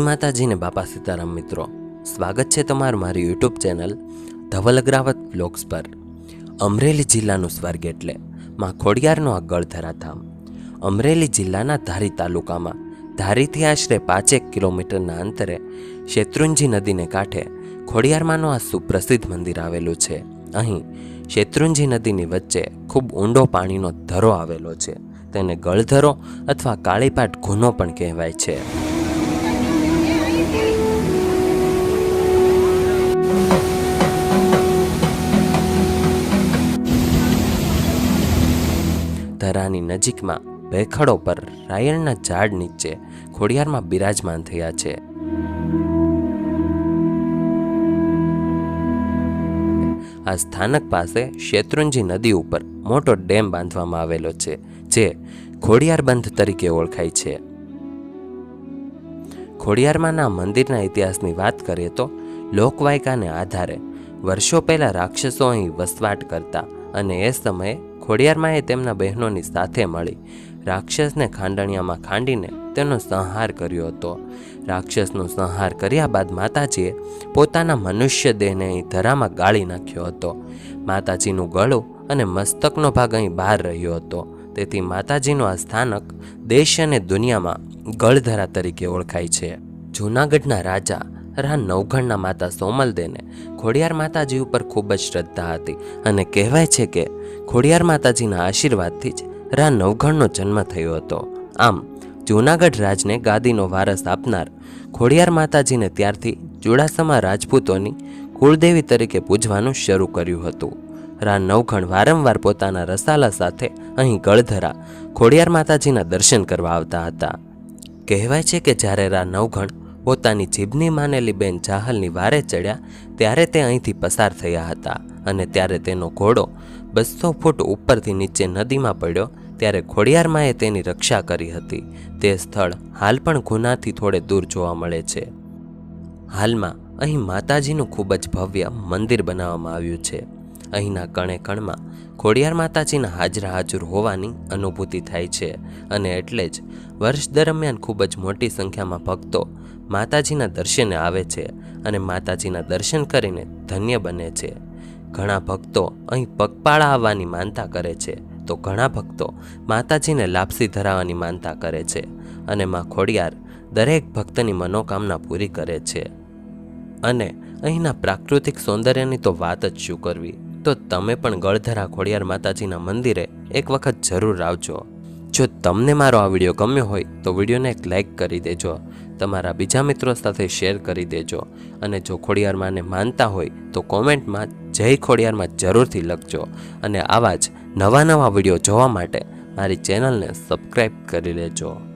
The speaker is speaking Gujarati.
માતાજીને બાપા સીતારામ મિત્રો. સ્વાગત છે તમારું મારી YouTube channel Dhaval Agravat blogs પર. અમરેલી જિલ્લાનું સ્વર્ગ એટલે માં ખોડિયારનો આ ગળધરા ધામ અમરેલી જિલ્લાના ધારી તાલુકામાં, ધારીથી આશરે પાંચેક કિલોમીટરના અંતરે શેત્રુંજી નદીને કાંઠે ખોડિયારમાંનું આ સુપ્રસિદ્ધ મંદિર આવેલું છે. અહીં શેત્રુંજી નદીની વચ્ચે ખૂબ ઊંડો પાણીનો ધરો આવેલો છે. તેને ગળધરો અથવા કાળીપાટ ગુનો પણ કહેવાય છે. ધરાની નજીકમાં ભેખડો પર રાયણના ઝાડ નીચે ખોડિયારમાં બિરાજમાન થયા છે. આ સ્થાનક પાસે શેત્રુંજી નદી ઉપર મોટો ડેમ બાંધવામાં આવેલો છે, જે ખોડિયાર બંધ તરીકે ઓળખાય છે. ખોડિયારમાંના મંદિરના ઇતિહાસની વાત કરીએ તો લોકવાયકાને આધારે વર્ષો પહેલાં રાક્ષસો અહીં વસવાટ કરતા અને એ સમયે ખોડિયારમાંએ તેમના બહેનોની સાથે મળી. રાક્ષસને ખાંડણિયામાં ખાંડીને તેનો સંહાર કર્યો હતો. રાક્ષસનો સંહાર કર્યા બાદ માતાજીએ પોતાના મનુષ્ય દેહને અહીં ધરામાં ગાળી નાખ્યો હતો. માતાજીનું ગળું અને મસ્તકનો ભાગ અહીં બહાર રહ્યો હતો. તેથી માતાજીનું આ સ્થાનક દેશ અને દુનિયામાં ગળધરા તરીકે ઓળખાય છે. જૂનાગઢના રાજા રા નવઘણના માતા સોમલદેને ખોડિયાર માતાજી ઉપર ખૂબ જ શ્રદ્ધા હતી અને કહેવાય છે કે ખોડિયાર માતાજીના આશીર્વાદથી જ રા નવઘણનો જન્મ થયો હતો. આમ, જૂનાગઢ રાજને ગાદીનો વારસ આપનાર ખોડિયાર માતાજીને ત્યારથી ચુડાસમા રાજપૂતોની કુળદેવી તરીકે પૂજવાનું શરૂ કર્યું હતું. રા નવઘણ વારંવાર પોતાના રસાલા સાથે અહીં ગળધરા ખોડિયાર માતાજીના દર્શન કરવા આવતા હતા. કહેવાય છે કે જ્યારે રા નવઘણ પોતાની જીભની માનેલી બેન ચાહલની વારે ચડ્યા, ત્યારે તે અહીંથી પસાર થયા હતા અને ત્યારે તેનો ઘોડો બસો ફૂટ ઉપરથી નીચે નદીમાં પડ્યો, ત્યારે ખોડિયારમાંએ તેની રક્ષા કરી હતી. તે સ્થળ હાલ પણ ગુનાથી થોડે દૂર જોવા મળે છે. હાલમાં અહીં માતાજીનું ખૂબ જ ભવ્ય મંદિર બનાવવામાં આવ્યું છે. અહીંના કણે કણમાં ખોડિયાર માતાજીના હાજરા હાજર હોવાની અનુભૂતિ થાય છે અને એટલે જ વર્ષ દરમિયાન ખૂબ જ મોટી સંખ્યામાં ભક્તો માતાજીના દર્શને આવે છે અને માતાજીના દર્શન કરીને ધન્ય બને છે. ઘણા ભક્તો અહીં પગપાળા આવવાની માનતા કરે છે. તો ઘણા ભક્તો માતાજીને લાપસી ધરાવવાની માનતા કરે છે અને માં ખોડિયાર દરેક ભક્તની મનોકામના પૂરી કરે છે. અને અહીંના પ્રાકૃતિક સૌંદર્યની તો વાત જ શું કરવી? તો તમે પણ ગળધરા ખોડિયાર માતાજીના મંદિરે એક વખત જરૂર આવજો. જો તમને મારો આ વીડિયો ગમ્યો હોય તો વિડીયોને એક લાઇક કરી દેજો. તમારા બીજા મિત્રો સાથે શેર કરી દેજો અને જો ખોડિયારમાંને માનતા હોય તો કોમેન્ટમાં જય ખોડિયારમાં જરૂરથી લખજો અને આવા જ નવા નવા વીડિયો જોવા માટે મારી ચેનલને સબસ્ક્રાઈબ કરી લેજો.